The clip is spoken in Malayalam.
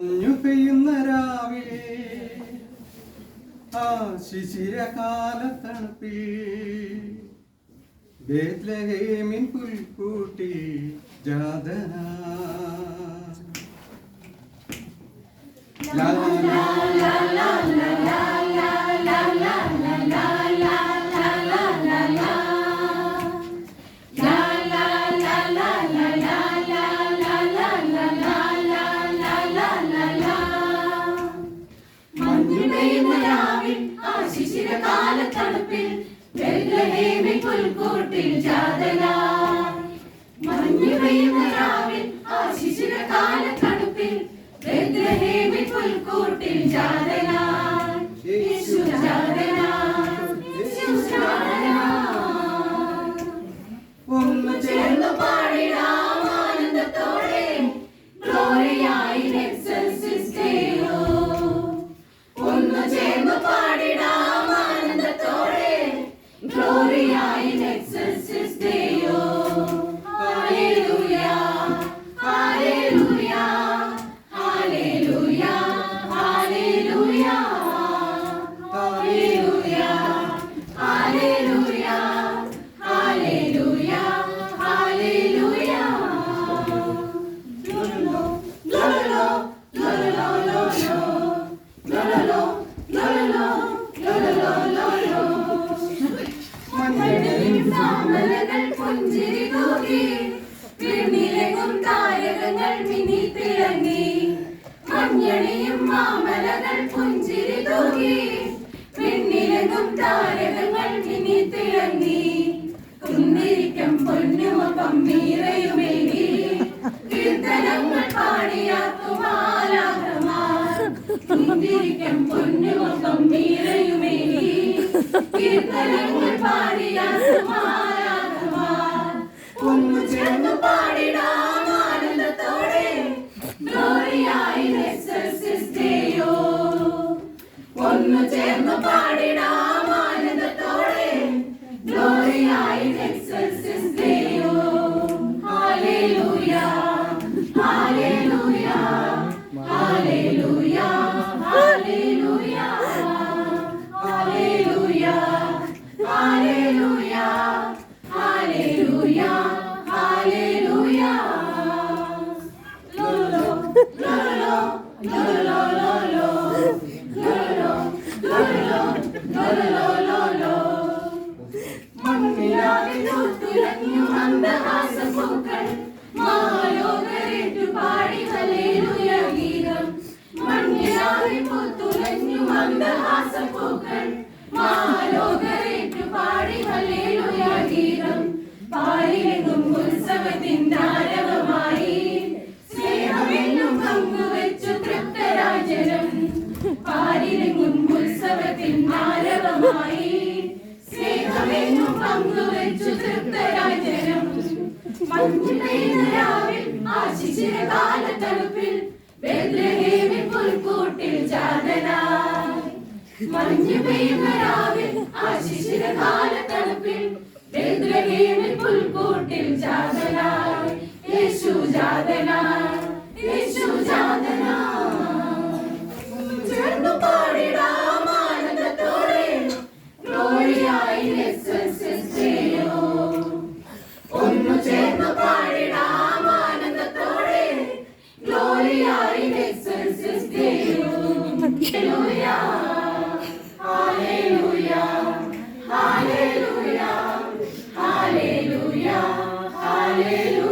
പെയ്യുന്ന രാവിലെ ആ ശിശിരകാലത്തണുപ്പിൽ ബേത്ലഹേമിൻ പുൽക്കൂട്ടി ജാതന. ലാ ലാ. തണുപ്പിൽ ബെത്ലഹേമിൽ പുൽക്കൂട്ടിൽ ജാതന മഞ്ഞു രാവിൽ ആ ശിശുര കാല തണുപ്പിൽ താമരകൾ പുഞ്ചിരി തൂകി വിണ്ണിലെങ്ങും താരകങ്ങൾ മിന്നി തിളങ്ങി മഞ്ഞളിയും മാമലകൾ പുഞ്ചിരി തൂകി വിണ്ണിലെങ്ങും താരകങ്ങൾ മിന്നി തിളങ്ങി കുന്തിരിക്കം പൊന്നുമൊപ്പം മീറയുമേകി കീർത്തനങ്ങൾ പാടിയാക്കുമാലാകമാർ കുന്തിരിക്കം പൊന്നുമൊപ്പം മീറയുമേകി കീർത്തനങ്ങൾ പാടിയാക്കുമാലാകമാർ ഒന്നു ചേർന്ന് പാടിടാം ആനന്ദത്തോടെ ഗ്ലോറിയായി ഒന്നു ചേർന്ന് പാടിടാം. തുലഞ്ഞു മന്ദഹാസപ്പൂക്കൾ മഹായോഗരേറ്റു പാടി ഹലേലുയ ഗീതം മണ്ണിലാവിൽ പുത്തുലഞ്ഞു മന്ദഹാസപ്പൂക്കൾ മഹായോഗരേറ്റു പാടി ഹലേലുയ ഗീതം പാലിലെങ്ങും ഉത്സവത്തിൻ താരവ മഞ്ഞു പെയ്യുന്നിരാവിൽ ആശിച്ചിരകാല തണുപ്പിൽ ബെദ്രഹേമിൻ പുൽക്കൂട്ടിൽ ജാതന മഞ്ഞു പെയ്യുന്ന രാവിൽ ആശിച്ചിരകാല തണുപ്പിൽ ബെദ്രഹേമിൻ പുൽക്കൂട്ടിൽ ജാതന യേശു ജാതന യേശു ജാതന Amém.